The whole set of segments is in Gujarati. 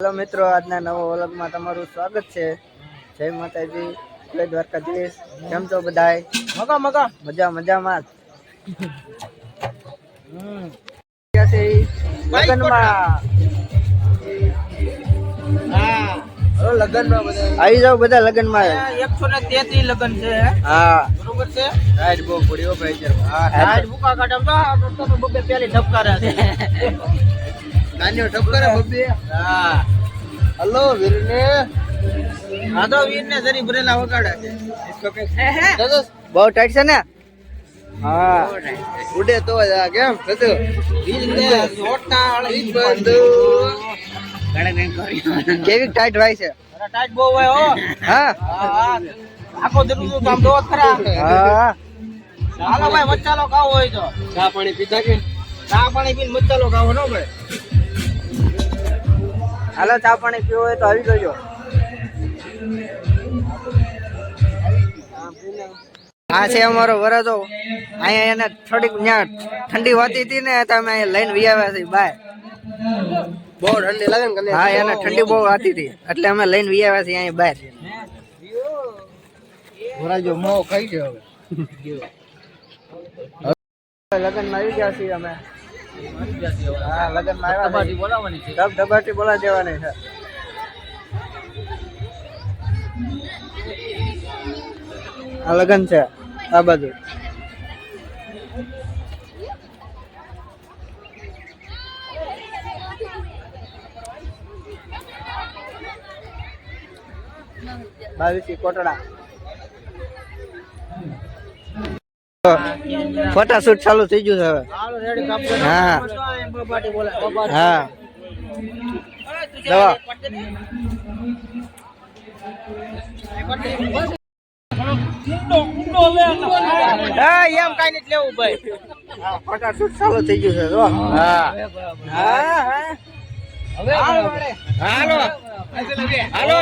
હેલો મિત્રો આજના નવો વ્લોગમાં તમારું સ્વાગત છે. જય માતાજી જય દ્વારકાધીશ. કેમ છો બધાય? મગા મગા. મજા મજામાં. આવી જાવ બધા લગનમાં. એકસો ને તેત્રીસ લગ્ન છે હા? બરોબર છે? રાઈટ બહુ પડ્યો ભાઈ રાઈટ હા ઢાળ ભૂકા કાઢે તો બબે પેલી ધબકારા છે. નાનીઓ ઠપકરે બબ્બે હા. હલો વીરને. આ તો વીર જરી ભરેલા વગાડે છે. બહુ ટાઈટ છે ને? હા. ઉડે તો જ આ કેમ? થતું વીરને વાળી બંધુ. કેવી ટાઈટ ભાઈ છે? ટાઈટ બહુ હોય હો. હા. હા હા. આખો દરરોજ તો આમ દોત ખરા. હા. હાલો ભાઈ મચ્છાલો ખાવો હોય તો. ચા પાણી પીધા કે? ચા પાણી પીને મચ્છાલો ખાવો નો ભાઈ. હાલો ચા પાણી પીવો હોય તો આવી જજો. આ છે અમારો વરજો અહીંયા એને થોડીક ત્યાં ઠંડી હોતી હતી ને તો અમે અહીંયા લઈને વી આવ્યા છીએ. બાય. બહુ ઠંડી લાગે ને હા એને ઠંડી બહુ હતી હતી. એટલે અમે લઈને વી આવ્યા છીએ અહીંયા બહાર વરાજો મો ખાઈ ગયો લગ્નમાં આવી ગયા છીએ અમે. હા લગ્નમાં આવ્યા હવે બોલાવવાની છે. ધબ ધબાટી બોલા દેવાની છે. આ લગન છે આ બાજુ. બાવીસી કોટડા. ફોટા શૂટ ચાલુ થઈ ગયું છે હવે. હા. હા. દવા. એમ કાઈ નથી લેવું ભાઈ. ફોટા ચાલુ થઈ ગયું છે જો. હા. હા હા. હવે હાલો. હાલો.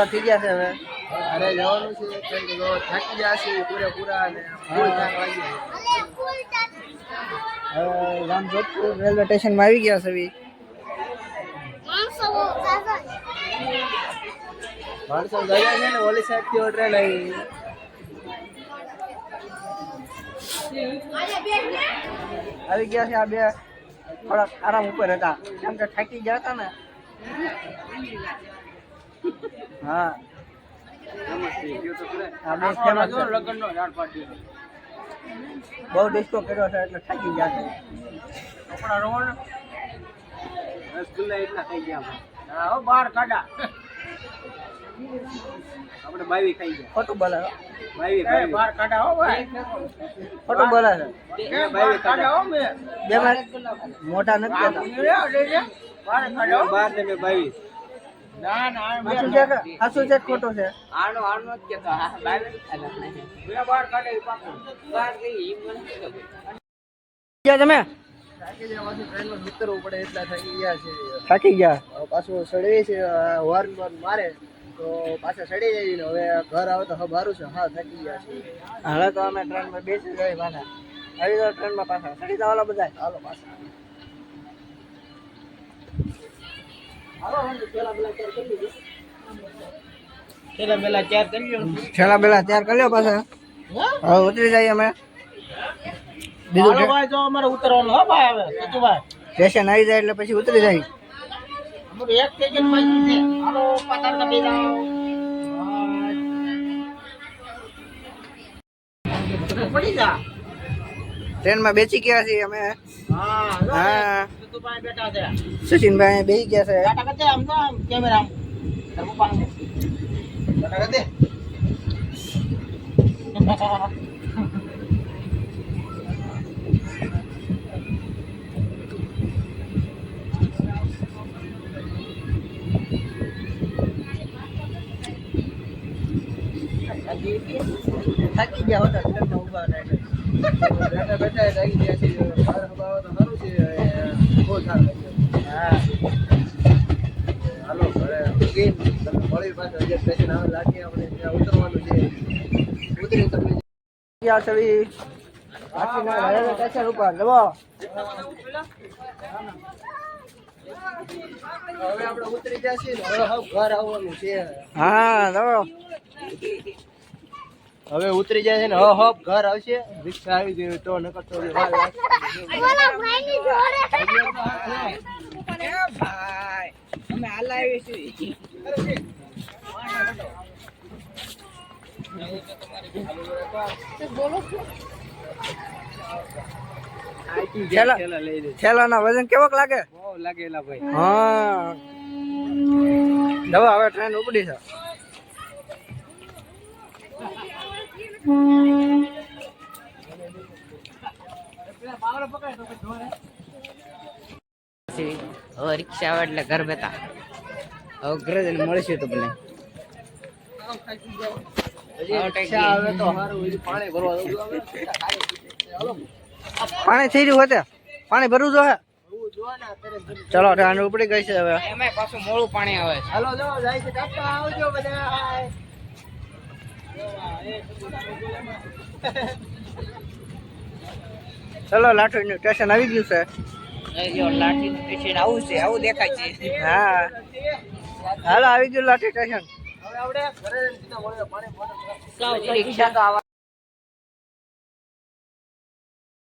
પૂરા થઈ ગયા છે હવે. અરે જવાનું છે થાકી ગયા છે પૂરેપૂરા અને ફૂલ થાક લાગી રામજોધપુર રેલવે સ્ટેશનમાં આવી ગયા છે ભી માણસો ગયા છે ને ઓલી સાઈડથી ટ્રેન આવી આવી ગયા છે આ બે થોડાક આરામ ઉપર હતા. કેમ કે થાકી ગયા હતા ને. હા. બહુ ડિસ્કો કર્યો છે એટલે થાકી ગયા છે આપણા રોડ રસગુલ્લા એટલા થઈ ગયા હા બાર કાઢા. આપણે બાવી ખાઈ ગયા. ખોટું બોલે બાવી બાવી બાર કાઢા હો ભાઈ. ખોટું બોલે છે. બાવી કાઢા. હો મે બે મોટા નથી બાર કાઢા બાર ને મે બાવી ના ના છે ખોટું છે? આનો આનો જ કેતો. કાઢા પાકું તમે? થાકી ગયા છે. થાકી ગયા? હવે પાછું સડી છે હોર્ન બોર્ન મારે તો પાછા સડી જાય ને હવે ઘર આવે તો હવે સારું છે. હા થાકી ગયા છે. હવે તો અમે ટ્રેનમાં બેસી જાય પાછા આવી જાઓ ટ્રેનમાં પાછા. ચડી જવાના બધા હાલો પાછા પેલા પેલા ચાર કરી લો છેલ્લા બેલા તૈયાર કરી લ્યો પાછા. હવે ઉતરી જાય અમે. બીજું જો અમારે ઉતરવાનું હો ભાઈ હવે સચુભાઈ સ્ટેશન આવી જાય એટલે પછી ઉતરી જાય. એક સ્ટેશન બાકી છે. હાલો પતાર કાપી જાઓ. પડી જા. ટ્રેનમાં બેસી ગયા છીએ અમે. હા હા. તું પાસે બેઠા છે. સચિનભાઈ બેસી ગયા છે. ટાટા કરજે આમ તો આમ કેમેરા આમ તાર પપ્પાને ટાટા કરજે થાકી ગયા હતા ટ્રેનમાં ઊભા બેઠા બેઠા થાકી ગયા છે હા હાલો મળી સ્ટેશન આવે લાગીએ આપણે ત્યાં ઉતરવાનું છે ઉતરી તમે આપણે ઉતરી જશે ને, હવે આવવાનું છે. હા હવે ઉતરી જાય છે ને હબ ઘર આવશે. રિક્ષા આવી ગઈ તો નકર તો છેલ્લાના વજન કેવોક લાગે? લાગે લાગેલા ભાઈ. હા. દવા હવે ટ્રેન ઉપડી છે. હવે રિક્ષા આવે એટલે ઘર બેઠા હવે ઘરે જઈને મળીશું તો ભલે. પાણી ભરવા જવું આવે. હાલો પાણી થઈ રહ્યું હોતે? પાણી ભરવું જો. ચલો ઠંડ ઉપડી ગઈ છે હવે. પાછું મોડું પાણી આવે છે. જો જાય છે. આવજો બધા. ચલો લાઠી નું સ્ટેશન આવી ગયું છે. લાઠી આવું છે આવું દેખાય છે. હા. હાલો આવી ગયું લાઠી સ્ટેશન હવે આપણે ઘરે પાણી